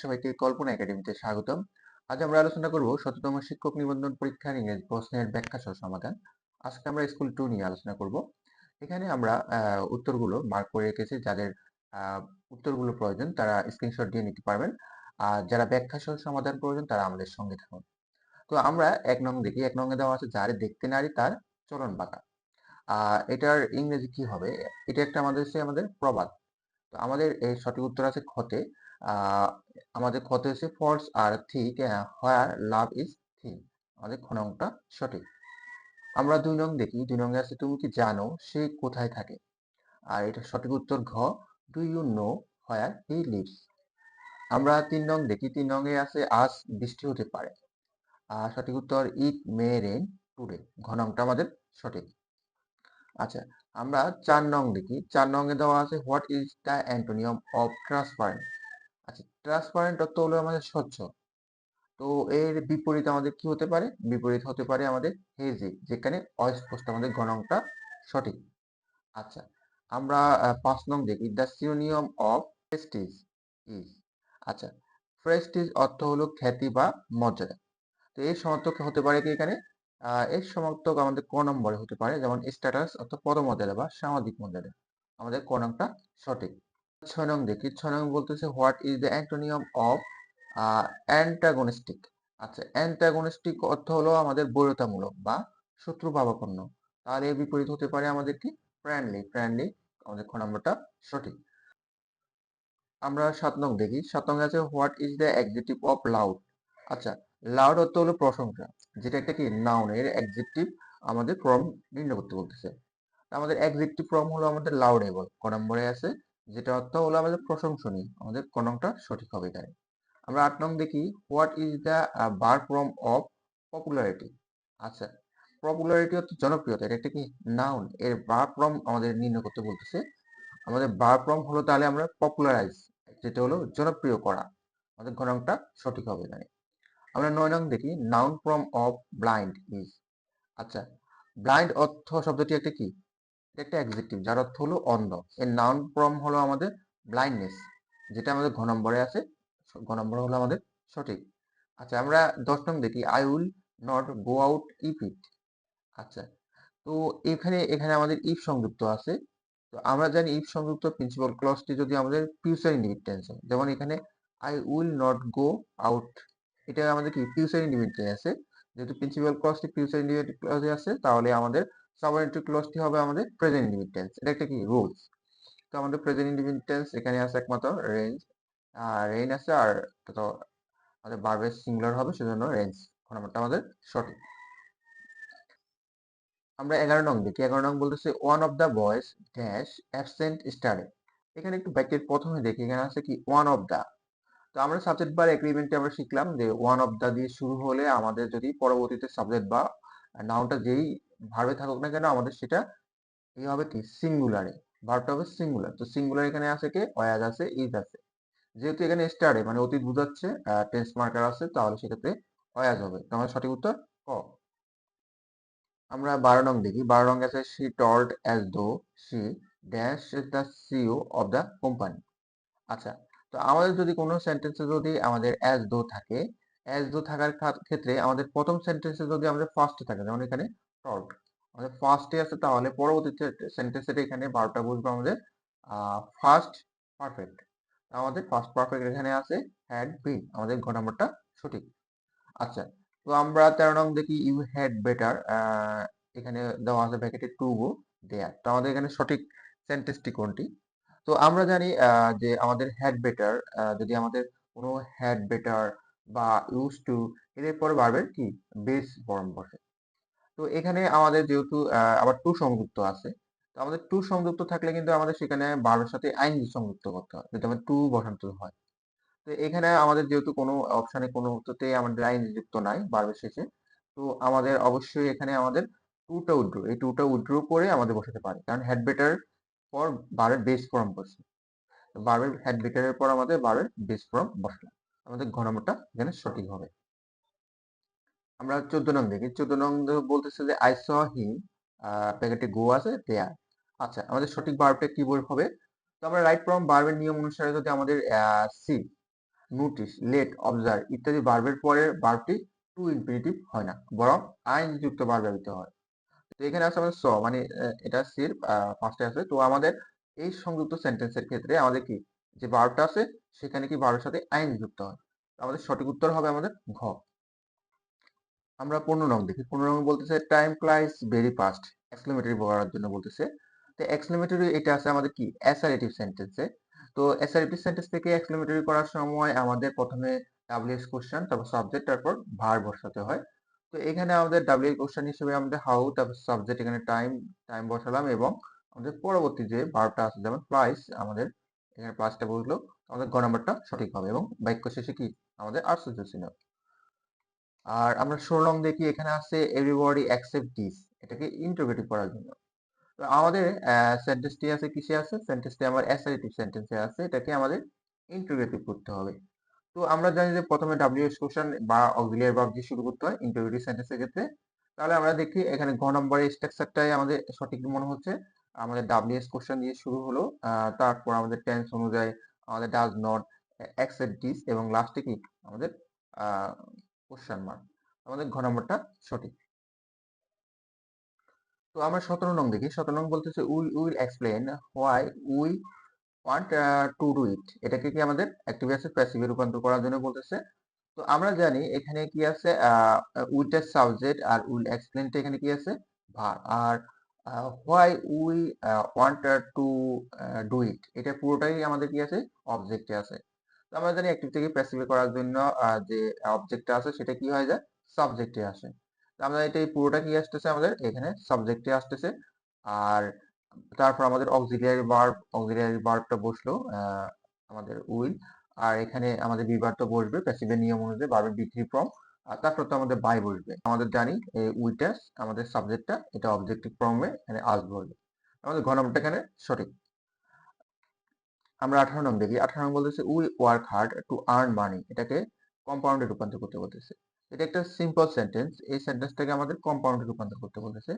সবাইকে কল্পনা একাডেমিতে স্বাগতম। আজ আমরা আলোচনা করব শততম শিক্ষক নিবন্ধন পরীক্ষার ইংরেজি প্রশ্নের ব্যাখ্যা সহ সমাধান। আজকে আমরা স্কুল টু নিয়ে আলোচনা করব। এখানে আমরা উত্তরগুলো মার্ক করে রেখেছি যাদের উত্তরগুলো প্রয়োজন তারা স্ক্রিনশট দিয়ে নিতে পারবেন। আর যারা ব্যাখ্যা সহ সমাধান প্রয়োজন তারা আমাদের সঙ্গে থাকুন। তো আমরা এক নং দেখি এক নঙ্গে দেওয়া আছে যারে দেখতে নারী তার চলন বাঁকা এটার ইংরেজি কি হবে? এটা একটা আমাদের আমাদের প্রবাদ। তো আমাদের এই সঠিক উত্তর আছে আহ, আমাদের খতে হচ্ছে? ফলস আর ঠিক হোয়ার লাভ ইজ থিং আমাদের খ সঠিক। আমরা দুই নং দেখি। দুই নঙ্গে আছে, তুমি কি জানো সে কোথায় থাকে? আর এটা সঠিক উত্তর ঘ do you know where he lives আমরা তিন নং দেখি। তিন নঙ্গে আছে, আজ বৃষ্টি হতে পারে। আর সঠিক উত্তর ইট মে রেন টুডে ঘ নংটা আমাদের সঠিক। আচ্ছা আমরা চার নং দেখি। চার নঙ্গে দেওয়া আছে what is the antonym of transparent আচ্ছা ট্রান্সপারেন্ট অর্থ হলো আমাদের স্বচ্ছ। তো এর বিপরীত আমাদের কি হতে পারে? বিপরীত হতে পারে আমাদের হেজি যেখানে অস্পষ্ট আমাদের গণংটা সঠিক। আচ্ছা আমরা পাঁচ নং দেখি। The synonym of prestige is আচ্ছা প্রেস্টিজ অর্থ হলো খ্যাতি বা মর্যাদা। তো এর সমর্থক হতে পারে কি এখানে? এর সমর্থক আমাদের ক নম্বরে হতে পারে, যেমন স্ট্যাটাস অর্থাৎ পদমর্যাদা বা সামাজিক মর্যাদা। আমাদের ক সঠিক। ছয় নং দেখি। ছয় নং বলতেছে what is the antonym of antagonistic আচ্ছা অ্যান্টাগনিস্টিক অর্থ হলো আমাদের বৈরতামূলক বা শত্রু ভাবাপন্ন তার এর বিপরীত হতে পারে আমাদের কি? ফ্রেন্ডলি ফ্রেন্ডলি আমাদের খ নম্বরটা সঠিক। আমরা সাত নং দেখি। সাত নং আছে what is the adjective of laud আচ্ছা লাউড অর্থ হলো প্রশংসা, যেটা একটা কি? নাউন এর এক্সিটিভ আমাদের ফর্ম নির্ণয় করতে বলতেছে। আমাদের এক্সিটিভ ফর্ম হলো আমাদের লাউডেবল ক নম্বরে আছে যেটা অর্থ হলো আমাদের প্রশংসনীয়। আমাদের ক নংটা সঠিক হবে এখানে। আমরা আট নং দেখি, হোয়াট ইজ দ্য বার ফ্রম অফ পপুলারিটি? আচ্ছা পপুলারিটি অর্থ জনপ্রিয়তা, এটা একটা কি নাউন এর বার ফ্রম আমাদের নির্ণয় করতে বলতেছে। আমাদের বার ফ্রম হলো তাহলে আমরা পপুলারাইজ যেটা হলো জনপ্রিয় করা। আমাদের ঘনংটা সঠিক হবে এখানে। আমরা নয় নং দেখি noun form of blind is আচ্ছা ব্লাইন্ড অর্থ শব্দটি একটা কি? একটা অ্যাডজেক্টিভ যার অর্থ হলো অন্ধ। এর নাউন ফর্ম হলো আমাদের ব্লাইন্ডনেস যেটা আমাদের ঘ নম্বরে আছে, ঘ নম্বর হলো আমাদের সঠিক। আচ্ছা আমরা দশ নং দেখি I will not go out if it আচ্ছা তো এখানে এখানে আমাদের ইফ সংযুক্ত আছে। তো আমরা জানি ইফ সংযুক্ত প্রিন্সিপাল ক্লজটি যদি আমাদের ফিউচার ইন্ডিপেন্ডেন্স টেন্স হয়। যেমন এখানে I will not go out এটা আমাদের কি? ফিউচার ইন্ডিপেন্ডেন্ট আছে। যেহেতু প্রিন্সিপাল ক্লজটি ফিউচার ইন্ডিপেন্ডেন্ট ক্লজে আছে, তাহলে আমাদের সাবঅর্ডিনেট ক্লজটি হবে আমাদের প্রেজেন্ট ইন্ডিপেন্ডেন্ট টেন্স এটা একটা কি? রুলস তো আমাদের প্রেজেন্ট ইন্ডিপেন্ডেন্ট টেন্স এখানে আছে একমাত্র রেঞ্জ রেইন আছে আর তো আমাদের সিঙ্গুলার হবে, সেজন্য রেঞ্জ আমাদের সঠিক। আমরা এগারো নং দেখি। এগারো নং বলতেছে one of the boys dash absent study এখানে একটু বাক্যের প্রথমে দেখি। এখানে আছে কি? ওয়ান অফ দ্য তো আমরা সাবজেক্ট বার এগ্রিমেন্টে আমরা শিখলাম যে ওয়ান অফ দ্য দিয়ে শুরু হলে আমাদের যদি পরবর্তীতে সাবজেক্ট বা নাউনটা যেই ভার্বে থাকুক না কেন আমাদের সেটা এই হবে কি? সিঙ্গুলারে ভার্বটা হবে সিঙ্গুলার তো সিঙ্গুলার এখানে আছে কে? ওয়াজ আছে ইজ আছে। যেহেতু এখানে স্টারে মানে অতীত বোঝাচ্ছে টেন্স মার্কার আছে, তাহলে সেক্ষেত্রে ওয়াজ হবে। তো আমার সঠিক উত্তর ক। আমরা বারো নং দেখি। বারো নং আছে she told as though she dash is the CEO of the company আচ্ছা তো আমাদের যদি কোনো সেন্টেন্সে যদি আমাদের অ্যাজ দো থাকে অ্যাজ দো থাকার ক্ষেত্রে আমাদের প্রথম সেন্টেন্সে যদি আমাদের ফার্স্টে থাকে, যেমন এখানে টল্ড আমাদের ফার্স্টে আছে তাহলে পরবর্তী সেন্টেন্সের এখানে বারোটা বুঝব আমাদের। ফার্স্ট পারফেক্ট আমাদের ফার্স্ট পারফেক্ট এখানে আছে হ্যাড বিন আমাদের ঘ নম্বরটা সঠিক। আচ্ছা তো আমরা তেরো নং দেখি ইউ হ্যাড বেটার এখানে দেওয়া আছে ব্যাকেটে টু গো দেয়ার তো আমাদের এখানে সঠিক সেন্টেন্সটি কোনটি? তো আমরা জানি যে আমাদের হ্যাড বেটার যদি আমাদের কোনো হ্যাড বেটার বা ইউজ টু এদের পরে বাড়বে কি? বেস ফর্ম বসে। তো এখানে আমাদের যেহেতু আবার টু সংযুক্ত আছে, তো আমাদের টু সংযুক্ত থাকলে কিন্তু আমাদের সেখানে বার্বের সাথে আইন সংযুক্ত করতে হয় যদি আমাদের টু বসান্ত হয়। তো এখানে আমাদের যেহেতু কোনো অপশানে কোনো আমাদের আইন যুক্ত নাই বার্বের শেষে, তো আমাদের অবশ্যই এখানে আমাদের টুটা উইড্রো, এই টুটা উইড্রো করে আমাদের বসাতে পারে, কারণ হেড বেটার পর বারের বেস। ফর্ম বসে বারের হেড বেটারের পর আমাদের বারের বেস ফর্ম বসলাম, আমাদের ঘ নম্বরটা এখানে সঠিক হবে। আমরা চোদ্দ নং দেখি। চোদ্দ নং বলতেছে যে আই স হিম প্যাকেটে গো আছে দেয়ার আচ্ছা আমাদের সঠিক বার্বটা কি বল হবে। তো আমরা রাইট ফর্ম বার্বের নিয়ম অনুসারে যদি আমাদের সি নোটিস লেট অবজার্ভ ইত্যাদি ভার্বের পরে ভার্বটি টু ইনফিনিটিভ হয় না, বরং আইন যুক্ত বার ব্যবহৃত হয়। তো এখানে আছে আমাদের স মানে এটা সির ফার্স্টে আছে। তো আমাদের এই সংযুক্ত সেন্টেন্সের ক্ষেত্রে আমাদের কি, যে ভার্বটা আছে, সেখানে কি ভার্বের সাথে আইন যুক্ত হয় আমাদের সঠিক উত্তর হবে আমাদের ঘ। আমরা পনেরো নং দেখি। পনেরো নং বলতেছে time flies very fast exclamatory করার জন্য বলতেছে। তো এক্সক্লেমেটরি এটা আছে আমাদের কি? অ্যাসারেটিভ সেন্টেন্সে তো অ্যাসারেটিভ সেন্টেন্স থেকে এক্সক্লেমেটরি করার সময় আমাদের প্রথমে ডাব্লিউএস কোশ্চেন তারপর সাবজেক্ট তারপর ভার বসাতে হয়। তো এখানে আমাদের ডাব্লিউ কোশ্চেন হিসেবে আমাদের হাউ তারপর সাবজেক্ট এখানে টাইম টাইম বসালাম এবং আমাদের পরবর্তী যে ভার্বটা আছে, যেমন প্লাস আমাদের এখানে প্লাসটা বসল। আমাদের গ নাম্বারটা সঠিক হবে এবং বাক্য শেষে কি? আমাদের আশ্চর্য চিহ্ন আর আমরা ষোলো দেখি এখানে আছে এভরিবডি অ্যাকসেপ্ট দিস এটাকে ইন্টারোগেটিভ করার জন্য। আমাদের সেন্টেন্সটি আছে, কিসে আছে? সেন্টেন্সটি আমার অ্যাসারেটিভ সেন্টেন্সে আছে, এটাকে আমাদের ইন্টারোগেটিভ করতে হবে। তো আমরা জানি যে প্রথমে ডাব্লিউএস কোশ্চেন বা অক্সিলিয়ারি ভার্ব দিয়ে শুরু করতে হয় ইন্টারোগেটিভ সেন্টেন্সের ক্ষেত্রে। তাহলে আমরা দেখি এখানে ঘ নম্বরের স্ট্রাকচারটাই আমাদের সঠিক মনে হচ্ছে। আমাদের ডাব্লিউএস কোশ্চেন দিয়ে শুরু হলো তারপর আমাদের টেন্স অনুযায়ী আমাদের ডাজ নট অ্যাকসেপ্ট দিস এবং লাস্টে কি? আমাদের কোশ্চেন মার্ক আমাদের ঘ নম্বরটা সঠিক। তো আমরা সতেরো নং দেখি। সতেরো নং বলতেছে we will explain why we want to do it. এটাকে কি আমাদের অ্যাক্টিভ প্যাসিভে রূপান্তর করার জন্য বলতেছে। তো আমরা জানি এখানে কি আছে উইটের সাবজেক্ট আর উইল এক্সপ্লেনটা এখানে কি আছে? Verb. R why we want to do it. এটা পুরোটাই আমাদের কি আছে? অবজেক্টে আছে। আমরা জানি অ্যাক্টিভ থেকে প্যাসিভে করার জন্য যে অবজেক্টটা আছে সেটা কি হয়ে যায়? সাবজেক্টে আসে। তো আমরা এটা এই পুরোটা কি আসতেছে আমাদের? এখানে সাবজেক্টে আসতেছে। আর তারপর আমাদের অক্সিলিয়ারি ভার্ব অক্সিলিয়ারি ভার্বটা বসল আমাদের উইল আর এখানে আমাদের বিভাগটা বসবে প্যাসিভের নিয়ম অনুযায়ী ভার্বের বিক্রি ফর্ম আর তারপর তো আমাদের বাই বসবে। আমাদের জানি এই উইটাস আমাদের সাবজেক্টটা এটা অবজেক্টিভ ফর্মে এখানে আস বসবে আমাদের ঘ নম্বরটা এখানে সঠিক। আমরা আঠারো নং দেখি। আঠারো নং বলতেছে we work hard to earn money এটাকে কম্পাউন্ডে রূপান্তর করতে বলতেছে। এটা একটা সিম্পল সেন্টেন্স এই সেন্টেন্সটাকে আমাদের কম্পাউন্ডে রূপান্তর করতে বলতেছে।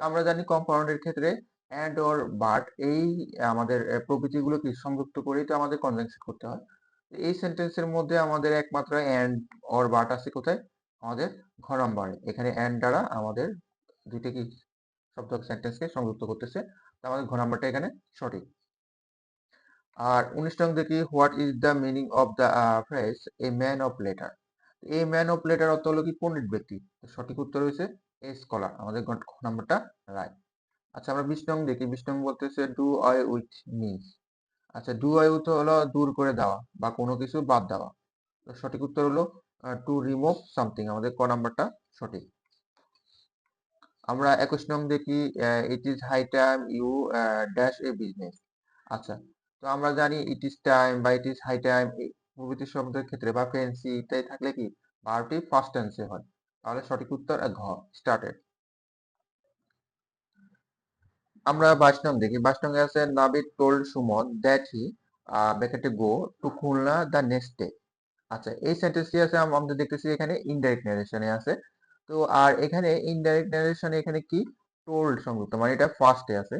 তো আমরা জানি কম্পাউন্ডের ক্ষেত্রে অ্যান্ড অর বাট এই আমাদের প্রকৃতিগুলোকে সংযুক্ত করেই তো আমাদের কনজাংশন করতে হয়। এই সেন্টেন্সের মধ্যে আমাদের একমাত্র অ্যান্ড অর বাট আছে কোথায়? আমাদের ঘ নম্বরে এখানে অ্যান্ড দ্বারা আমাদের দুইটা কি শব্দ সেন্টেন্সকে সংযুক্ত করতেছে। তো আমাদের ঘ নম্বরটা এখানে সঠিক। আর উনিশ নং দেখি what is the meaning of the phrase a man of letter a man of letter অর্থ হলো কি? পণ্ডিত ব্যক্তি। সঠিক উত্তর হয়েছে এ স্কলার আমাদের নাম্বারটা রাইট আচ্ছা আমরা বিশ নং দেখি। বিশ নং বলতেছে ডু আই উইথ মিস আচ্ছা ডু আই উইথ হলো দূর করে দেওয়া বা কোনো কিছু বাদ দেওয়া। তো সঠিক উত্তর হলো টু রিমুভ সামথিং আমাদের ক নাম্বারটা সঠিক। আমরা একুশ নং দেখি it is high time you dash a business আচ্ছা তো আমরা জানি ইট ইজ টাইম বা ইট ইজ হাই টাইম প্রভৃতি শব্দের ক্ষেত্রে বা ফেন্সি ইত্যাদি থাকলে কি? ভার্বটি ফার্স্ট টেন্সে হয়। তাহলে সঠিক উত্তর ঘ স্টার্টেড আমরা নং দেখি। নং আছে Nabid told Suman that he ব্যাকেটে go to Khulna the next day আচ্ছা এই সেন্টেন্সটি আছে আমরা দেখতেছি এখানে ইনডাইরেক্ট নারেশনে আছে। তো আর এখানে ইনডাইরেক্ট নারেশনে এখানে কি? টোল্ড সংযুক্ত মানে এটা ফার্স্টে আছে।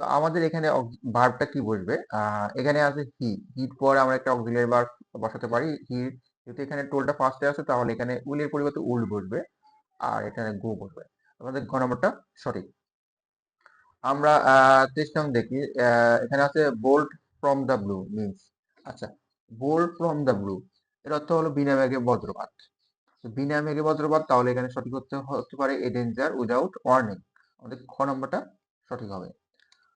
তো আমাদের এখানে ভার্বটা কি বসবে? এখানে আছে হি হিট পরে আমরা একটা অক্সিলিয়ারি ভার্ব বসাতে পারি। হি যেহেতু এখানে টোলটা ফার্স্টে আছে, তাহলে এখানে উইলের পরিবর্তে উল বসবে আর এখানে গো বসবে। আমাদের ঘ নম্বরটা সঠিক। আমরা তেইশ নং দেখি। এখানে আছে bold from the blue means আচ্ছা বোল্ড ফ্রম দ্য ব্লু এর অর্থ হলো বিনা মেঘে বজ্রপাত। বিনা মেঘে বজ্রপাত, তাহলে এখানে সঠিক হতে হতে পারে এ ডেঞ্জার উইদাউট ওয়ার্নিং আমাদের খ নম্বরটা সঠিক হবে।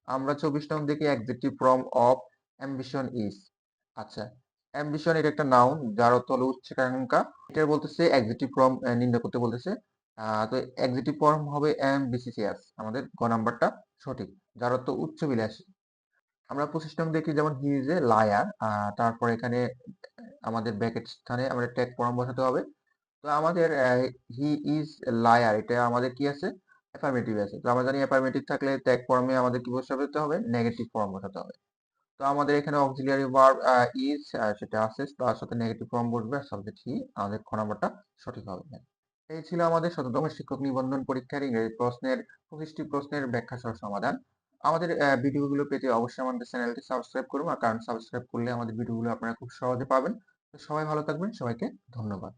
আমরা চব্বিশ নং দেখি adjective form of ambition is আচ্ছা অ্যাম্বিশন এটা একটা নাউন যার অর্থ হলো উচ্চাকাঙ্ক্ষা। এটা বলতেছে অ্যাডজেক্টিভ ফর্ম নির্ণয় করতে বলতেছে। তো অ্যাডজেক্টিভ ফর্ম হবে অ্যাম্বিসিয়াস আমাদের গ নাম্বারটা সঠিক, যার অর্থ উচ্চ বিলাসী। আমরা পঁচিশ নং দেখি, যেমন হি ইজ এ লায়ার তারপর এখানে আমাদের ব্যাকেট স্থানে আমরা ট্যাগ ফর্ম বসাতে হবে। তো আমাদের হি ইজ লায়ার এটা আমাদের কি আছে? অ্যাফার্মেটিভ আছে। তো আমরা জানি অ্যাফার্মেটিভ থাকলে ট্যাগ ফর্মে আমাদের কি বসাতে হবে? নেগেটিভ ফর্ম বসাতে হবে। তো আমাদের এখানে অক্সিলিয়ারি ভার্ব ইজ সেটা আছে। তার সাথে নেগেটিভ ফর্ম বসবে। সাবজেক্ট হি আমাদের খ নাম্বারটা সঠিক হবে। এই ছিল আমাদের শততম শিক্ষক নিবন্ধন পরীক্ষার ইংরেজি প্রশ্নের পঁচিশটি প্রশ্নের ব্যাখ্যা সহ সমাধান। আমাদের ভিডিওগুলো পেতে অবশ্যই আমাদের চ্যানেলটি সাবস্ক্রাইব করুন। আর কারণ সাবস্ক্রাইব করলে আমাদের ভিডিওগুলো আপনারা খুব সহজে পাবেন। তো সবাই ভালো থাকবেন। সবাইকে ধন্যবাদ।